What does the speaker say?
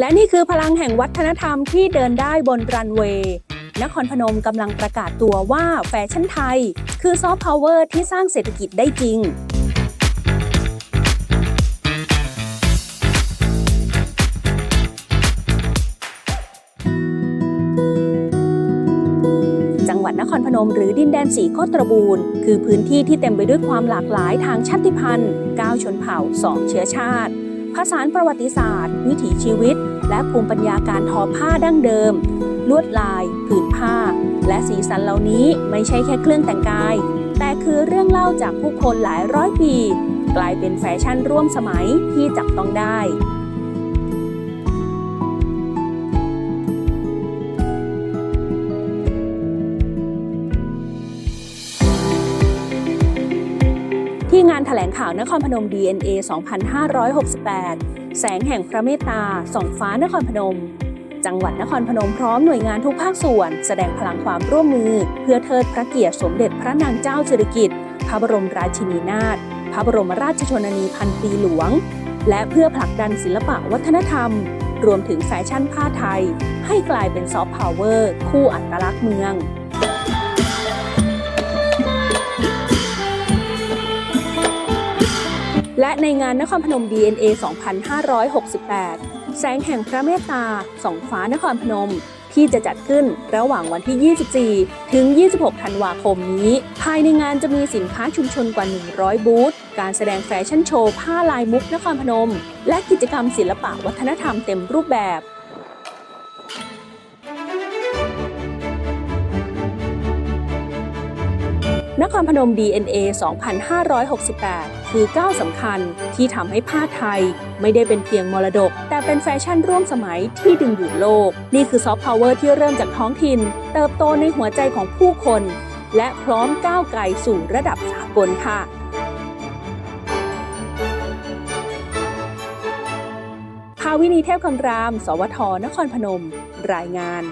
และนี่คือพลังแห่งวัฒนธรรมที่เดินได้บนรันเวย์นครพนมกำลังประกาศตัวว่าแฟชั่นไทย คือซอฟต์พาวเวอร์ที่สร้างเศรษฐกิจได้จริงจังหวัดนครพนมหรือดินแดนสีโคตรบูรณ์คือพื้นที่ที่เต็มไปด้วยความหลากหลายทางชาติพันธุ์ 9 ชนเผ่า 2 เชื้อชาติ ผสานประวัติศาสตร์ วิถีชีวิต และภูมิปัญญาการทอผ้าดั้งเดิม ลวดลาย ผืนผ้า และสีสันเหล่านี้ไม่ใช่แค่เครื่องแต่งกาย แต่คือเรื่องเล่าจากผู้คนหลายร้อยปี กลายเป็นแฟชั่นร่วมสมัยที่จับต้องได้ ที่งานแถลงข่าวนครพนม DNA 2568 แสงแห่งพระเมตตาส่องฟ้านครพนม จังหวัดนครพนมพร้อมหน่วยงานทุกภาคส่วน แสดงพลังความร่วมมือ เพื่อเทิดพระเกียรติสมเด็จพระนางเจ้าสิริกิติ์พระบรมราชินีนาถพระบรมราชชนนีพันปีหลวง และเพื่อผลักดันศิลปะวัฒนธรรม รวมถึงแฟชั่นผ้าไทย ให้กลายเป็นซอฟต์พาวเวอร์คู่อัตลักษณ์เมือง และในงานนครพนม DNA 2568 แสงแห่งพระเมตตาส่องฟ้านครพนม ที่จะจัดขึ้นระหว่างวันที่ 24 ถึง 26 ธันวาคมนี้ ภายในงานจะมีสินค้าชุมชนกว่า 100 บูธ การแสดงแฟชั่นโชว์ผ้าลายมุกนครพนม และกิจกรรมศิลปะวัฒนธรรมเต็มรูปแบบ นครพนม DNA 2568 คือก้าวสำคัญที่ทำให้ผ้าไทย ไม่ได้เป็นเพียงมรดก แต่เป็นแฟชั่นร่วมสมัยที่ดึงดูดโลก นี่คือซอฟต์พาวเวอร์ที่เริ่มจากท้องถิ่น เติบโตในหัวใจของผู้คน และพร้อมก้าวไกลสู่ระดับสากลค่ะภาวินีเทพคำราม สวท นครพนม รายงาน